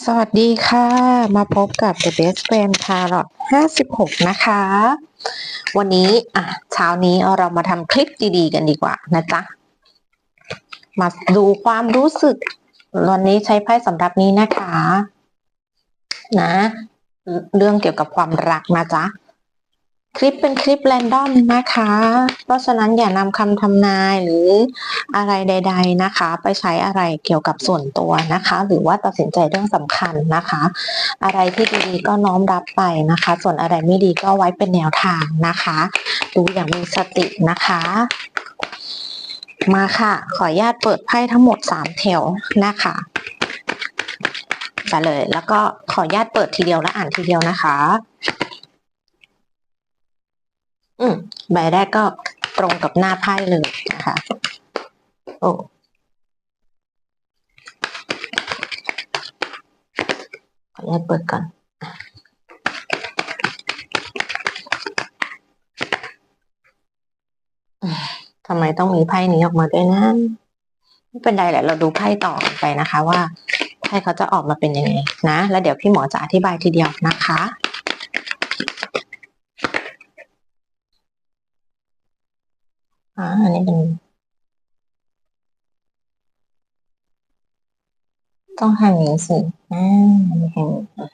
สวัสดีค่ะ มาพบกับ The Best Friend Tarot 56 นะคะ วันนี้อะเช้านี้เรามาทำคลิปดีๆ กันดีกว่านะจ๊ะ มาดูความรู้สึก วันนี้ใช้ไพ่สำรับนี้นะคะ นะ เรื่องเกี่ยวกับความรักนะจ๊ะ คลิปเป็นคลิปแรนดอมนะคะ เพราะฉะนั้นอย่านำคำทำนายหรืออะไรใด ๆนะคะ ไปใช้อะไรเกี่ยวกับส่วนตัวนะคะ หรือว่าตัดสินใจเรื่องสำคัญนะคะ อะไรที่ดีๆก็น้อมรับไปนะคะ ส่วนอะไรไม่ดีก็ไว้เป็นแนวทางนะคะ ดูอย่างมีสตินะคะ มาค่ะ ขออนุญาตเปิดไพ่ทั้งหมดสามแถวนะคะไปเลย แล้วก็ขออนุญาตเปิดทีเดียวและอ่านทีเดียวนะคะ อืมใบแรกก็ตรงกับหน้าไพ่เลยนะคะ โอ้ขออนุญาตเปิดก่อนทำไมต้องมีไพ่นี้ออกมาด้วยนะไม่เป็นไรแหละ เราดูไพ่ต่อไปนะคะว่าไพ่เขาจะออกมาเป็นยังไงนะ แล้วเดี๋ยวพี่หมอจะอธิบายทีเดียวนะคะ อ่าอันนี้เป็น ต้องทำอย่างนี้สิอ่าอันนี้ทำอย่างนี้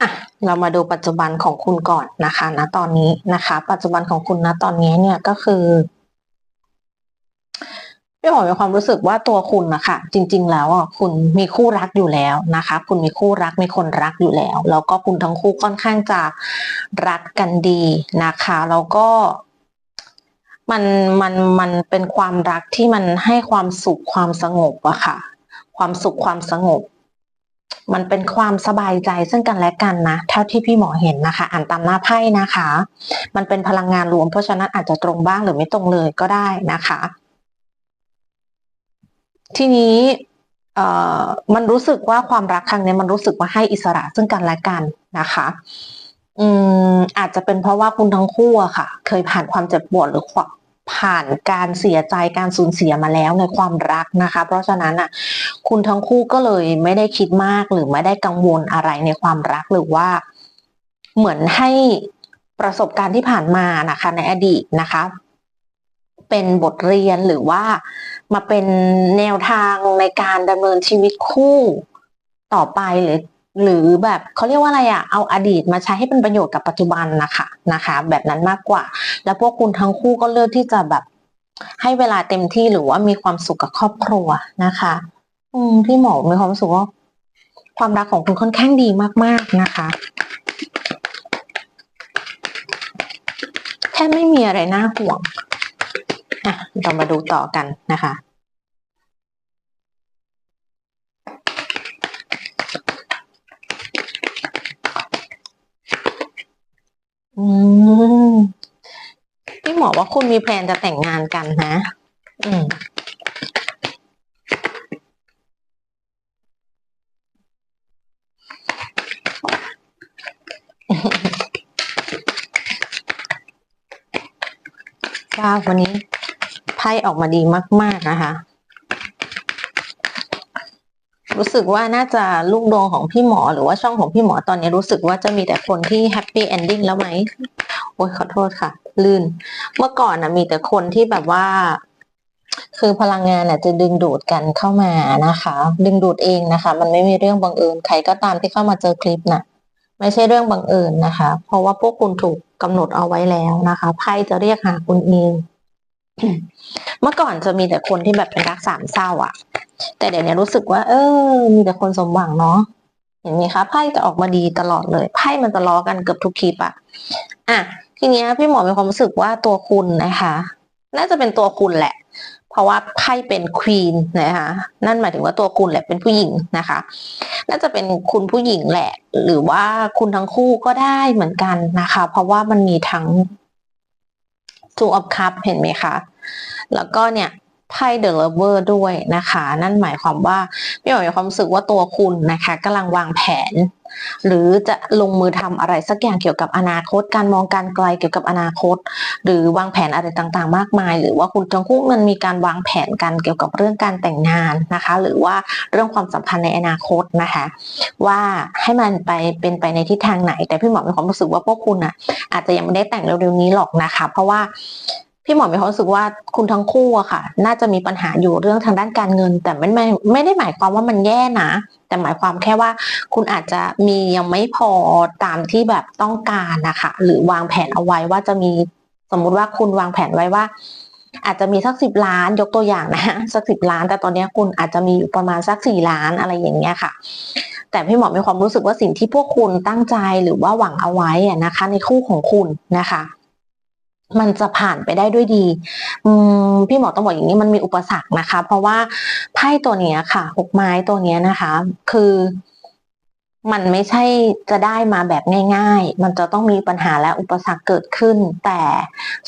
อะ เรามาดูปัจจุบันของคุณก่อนนะคะณตอนนี้นะคะ ปัจจุบันของคุณณตอนนี้เนี่ยก็คือพี่หมอมีความรู้สึกว่าตัวคุณนะคะจริง ๆ แล้วอะคุณมีคู่รักอยู่แล้วนะคะ คุณมีคู่รักมีคนรักอยู่แล้ว แล้วก็คุณทั้งคู่ค่อนข้างจะรักกันดีนะคะแล้วก็มันมันมันเป็นความรักที่มันให้ความสุขความสงบอะค่ะ ความสุขความสงบ มันเป็นความสบายใจซึ่งกันและกันนะ เท่าที่พี่หมอเห็นนะคะ อ่านตามหน้าไพ่นะคะ มันเป็นพลังงานรวมเพราะฉะนั้นอาจจะตรงบ้างหรือไม่ตรงเลยก็ได้นะคะ ทีนี้เอ่อมันรู้สึกว่าความรักครั้งนี้มันรู้สึกว่าให้อิสระซึ่งกันและกันนะคะอืมอาจจะเป็นเพราะว่าคุณทั้งคู่อะค่ะ เคยผ่านความเจ็บปวดหรือควา ผ่านการเสียใจการสูญเสียมาแล้วในความรักนะคะ เพราะฉะนั้นอะคุณทั้งคู่ก็เลยไม่ได้คิดมากหรือไม่ได้กังวลอะไรในความรักหรือว่า เหมือนให้ประสบการณ์ที่ผ่านมานะคะ ในอดีตนะคะ เป็นบทเรียนหรือว่ามาเป็นแนวทางในการดำเนินชีวิตคู่ต่อไปหรือหรือแบบเขาเรียกว่าอะไรอะเอาอดีตมาใช้ให้เป็นประโยชน์กับปัจจุบันนะคะนะคะ แบบนั้นมากกว่า แล้วพวกคุณทั้งคู่ก็เลือกที่จะแบบ ให้เวลาเต็มที่หรือว่ามีความสุขกับครอบครัวนะคะ อืมพี่หมอมีความสึกว่าความรักของคุณค่อนข้างดีมาก ๆนะคะแค่ไม่มีอะไรน่าห่วงอะเรามาดูต่อกันนะคะอืม มอว่าคุณมีแพลนจะแต่งงานกันนะ อืมว้าวันนี้ไพ่ออกมาดีมาก ๆ นะคะ รู้สึกว่าน่าจะลูกดวงของพี่หมอหรือว่าช่องของพี่หมอตอนนี้รู้สึกว่าจะมีแต่คนที่แฮปปี้เอนดิ้งแล้วไหมโอ้ยขอโทษค่ะ ลื่น เมื่อก่อนนะมีแต่คนที่แบบว่า คือพลังงานน่ะจะดึงดูดกันเข้ามานะคะ ดึงดูดเองนะคะ มันไม่มีเรื่องบังเอิญใครก็ตามที่เข้ามาเจอคลิปน่ะ ไม่ใช่เรื่องบังเอิญนะคะ เพราะว่าพวกคุณถูกกำหนดเอาไว้แล้วนะคะไพ่จะเรียกหาคุณเองเมื่อก่อนจะมีแต่คนที่แบบเป็นรักสามเศร้าอะ แต่เดี๋ยวนี้รู้สึกว่า เออ มีแต่คนสมหวังเนาะเห็นไหมคะไพ่จะออกมาดีตลอดเลยไพ่มันจะล้อกันเกือบทุกคลิปอะอะทีเนี้ยพี่หมอมีความรู้สึกว่าตัวคุณนะคะ น่าจะเป็นตัวคุณแหละ เพราะว่าไพ่เป็นควีนนะคะนั่นหมายถึงว่าตัวคุณแหละเป็นผู้หญิงนะคะ น่าจะเป็นคุณผู้หญิงแหละ หรือว่าคุณทั้งคู่ก็ได้เหมือนกันนะคะ เพราะว่ามันมีทั้ง two of cup เห็นไหมคะ แล้วก็เนี่ย ไพ่ The Lover ด้วยนะคะ นั่นหมายความว่าพี่หมอมีความรู้สึกว่าตัวคุณนะคะกำลังวางแผน หรือจะลงมือทำอะไรสักอย่างเกี่ยวกับอนาคต การมองการไกลเกี่ยวกับอนาคต หรือวางแผนอะไรต่างๆ มากมาย หรือว่าคุณทั้งคู่มันมีการวางแผนกันเกี่ยวกับเรื่องการแต่งงานนะคะ หรือว่าเรื่องความสัมพันธ์ในอนาคตนะคะ ว่าให้มันไปเป็นไปในทิศทางไหน แต่พี่หมอมีความรู้สึกว่าพวกคุณอะอาจจะยังไม่ได้แต่งเร็วๆนี้หรอกนะคะ เพราะว่า พี่หมอมีความรู้สึกว่าคุณทั้งคู่อะค่ะ น่าจะมีปัญหาอยู่เรื่องทางด้านการเงิน แต่ไม่ไม่ไม่ได้หมายความว่ามันแย่นะ แต่หมายความแค่ว่า คุณอาจจะมียังไม่พอตามที่แบบต้องการนะคะหรือวางแผนเอาไว้ว่าจะมีสมมุติว่าคุณวางแผนไว้ว่า อาจจะมีสักสิบล้านยกตัวอย่างนะสักสิบล้าน แต่ตอนนี้คุณอาจจะมีอยู่ประมาณสักสี่ล้านอะไรอย่างเงี้ยค่ะ แต่พี่หมอมีความรู้สึกว่าสิ่งที่พวกคุณตั้งใจหรือว่าหวังเอาไว้นะคะ ในคู่ของคุณนะคะ มันจะผ่านไปได้ด้วยดีพี่หมอต้องบอกอย่างนี้มันมีอุปสรรคนะคะ เพราะว่าไพ่ตัวนี้ค่ะหกไม้ตัวนี้นะคะ คือมันไม่ใช่จะได้มาแบบง่าย ๆ มันจะต้องมีปัญหาและอุปสรรคเกิดขึ้น แต่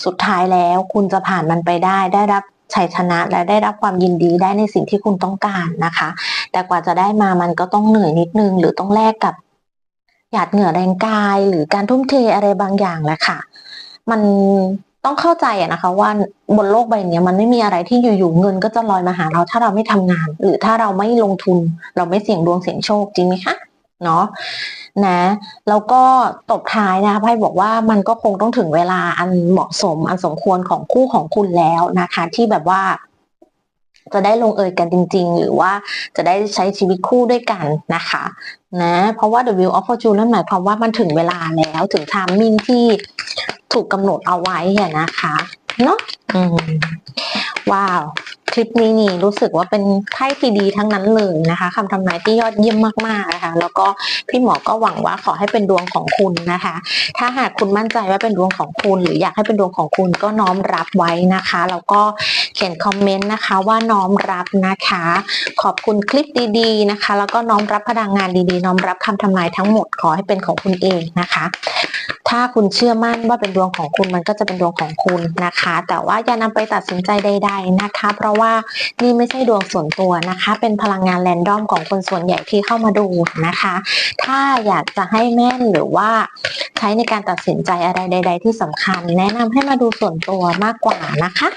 สุดท้ายแล้วคุณจะผ่านมันไปได้ ได้รับชัยชนะและได้รับความยินดีได้ในสิ่งที่คุณต้องการนะคะ แต่กว่าจะได้มามันก็ต้องเหนื่อยนิดนึง หรือต้องแลกกับหยาดเหงื่อแรงกาย หรือการทุ่มเทอะไรบางอย่างแหละค่ะ มันต้องเข้าใจอะนะคะ ว่าบนโลกใบนี้มันไม่มีอะไรที่อยู่ๆเงินก็จะลอยมาหาเราถ้าเราไม่ทำงาน หรือถ้าเราไม่ลงทุน เราไม่เสี่ยงดวงเสี่ยงโชคจริงไหมคะเนาะนะแล้วก็ตบท้ายนะคะไพ่บอกว่ามันก็คงต้องถึงเวลาอันเหมาะสมอันสมควรของคู่ของคุณแล้วนะคะ ที่แบบว่า จะได้ลงเอยกันจริง ๆ หรือว่าจะได้ใช้ชีวิตคู่ด้วยกันนะคะนะเพราะว่า The Wheel of Fortune นั่นหมายความว่ามันถึงเวลาแล้วถึงทามมิ่งที่ถูกกำหนดเอาไว้นะคะ เนาะอืมว้าว คลิปนี้นี่รู้สึกว่าเป็นไพ่ที่ดีทั้งนั้นเลยนะคะคำทำนายที่ยอดเยี่ยมมากๆนะคะ แล้วก็พี่หมอก็หวังว่าขอให้เป็นดวงของคุณนะคะ ถ้าหากคุณมั่นใจว่าเป็นดวงของคุณ หรืออยากให้เป็นดวงของคุณก็น้อมรับไว้นะคะ แล้วก็เขียนคอมเมนต์นะคะว่าน้อมรับนะคะ ขอบคุณคลิปดีๆนะคะ แล้วก็น้อมรับพลังงานดีๆ น้อมรับคำทำนายทั้งหมดขอให้เป็นของคุณเองนะคะ ถ้าคุณเชื่อมั่นว่าเป็นดวงของคุณมันก็จะเป็นดวงของคุณนะคะ แต่ว่าอย่านำไปตัดสินใจใด ๆนะคะ เพราะว่านี่ไม่ใช่ดวงส่วนตัวนะคะ เป็นพลังงานแรนดอมของคนส่วนใหญ่ที่เข้ามาดูนะคะ ถ้าอยากจะให้แม่นหรือว่าใช้ในการตัดสินใจอะไรใด ๆ ที่สำคัญ แนะนำให้มาดูส่วนตัวมากกว่านะคะ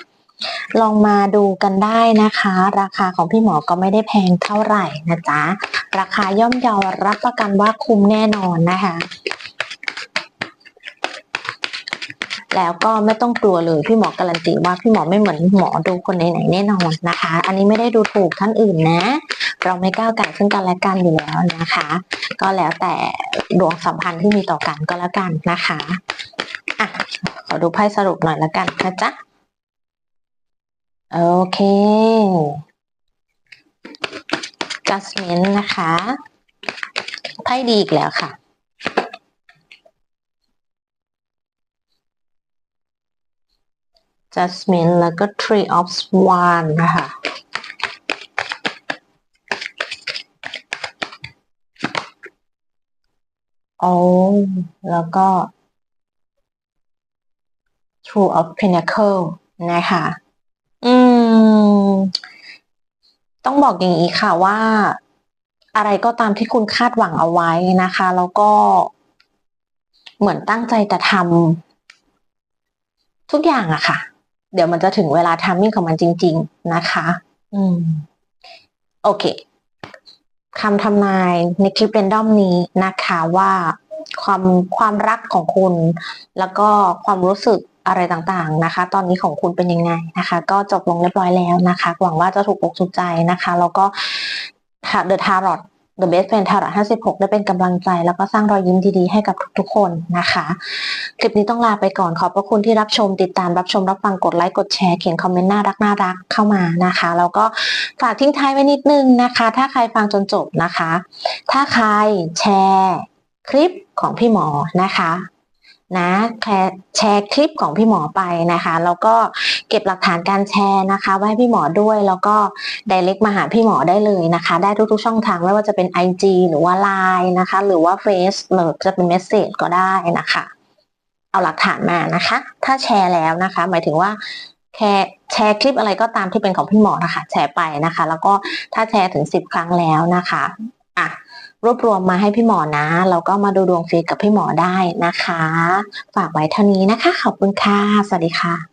ลองมาดูกันได้นะคะ ราคาของพี่หมอก็ไม่ได้แพงเท่าไหร่นะจ๊ะ ราคาย่อมเยารับประกันว่าคุ้มแน่นอนนะคะ แล้วก็ไม่ต้องกลัวเลยพี่หมอการันตีว่าพี่หมอไม่เหมือนหมอดูคนไหนๆแน่นอนนะคะ อันนี้ไม่ได้ดูถูกท่านอื่นนะ เราไม่ก้าวไก่ซึ่งกันและกันอยู่แล้วนะคะ ก็แล้วแต่ดวงสัมพันธ์ที่มีต่อกันก็แล้วกันนะคะอะขอดูไพ่สรุปหน่อยแล้วกันนะจ๊ะโอเค judgment นะคะไพ่ดีอีกแล้วค่ะ judgment แล้วก็ tree of swan นะคะโอ้แล้วก็ true of pentacle นะคะ อืม ต้องบอกอย่างนี้ค่ะว่า อะไรก็ตามที่คุณคาดหวังเอาไว้นะคะ แล้วก็เหมือนตั้งใจจะทำทุกอย่างอะค่ะ เดี๋ยวมันจะถึงเวลาทามมิ่งของมันจริง ๆ นะคะ อืม โอเคคำทำนายในคลิปเรนดอมนี้นะคะว่าความความรักของคุณ แล้วก็ความรู้สึกอะไรต่างๆนะคะ ตอนนี้ของคุณเป็นยังไงนะคะ ก็จบลงเรียบร้อยแล้วนะคะ หวังว่าจะถูกอกถูกใจนะคะ แล้วก็ The Tarot The Best Friend Tarot 56 ได้เป็นกำลังใจ แล้วก็สร้างรอยยิ้มดีๆ ให้กับทุกๆ คนนะคะ คลิปนี้ต้องลาไปก่อนขอบพระคุณที่รับชมติดตามรับชมรับฟังกดไลค์กดแชร์เขียนคอมเมนต์น่ารักน่ารักเข้ามานะคะ แล้วก็ฝากทิ้งท้ายไว้นิดนึงนะคะ ถ้าใครฟังจนจบนะคะ ถ้าใครแชร์คลิปของพี่หมอนะคะ นะแชร์คลิปของพี่หมอไปนะคะแล้วก็เก็บหลักฐานการแชร์นะคะไว้ให้พี่หมอด้วยแล้วก็ direct มาหาพี่หมอได้เลยนะคะ ได้ทุกๆช่องทางไม่ว่าจะเป็น IG หรือว่า Line นะคะ หรือว่า Face หรือจะเป็น Message ก็ได้นะคะ เอาหลักฐานมานะคะ ถ้าแชร์แล้วนะคะ หมายถึงว่าแค่แชร์คลิปอะไรก็ตามที่เป็นของพี่หมอนะคะ แชร์ไปนะคะ แล้วก็ถ้าแชร์ถึงสิบครั้งแล้วนะคะอะ รวบรวมมาให้พี่หมอนะแล้วก็มาดูดวงฟรีกับพี่หมอได้นะคะ ฝากไว้เท่านี้นะคะ ขอบคุณค่ะ สวัสดีค่ะ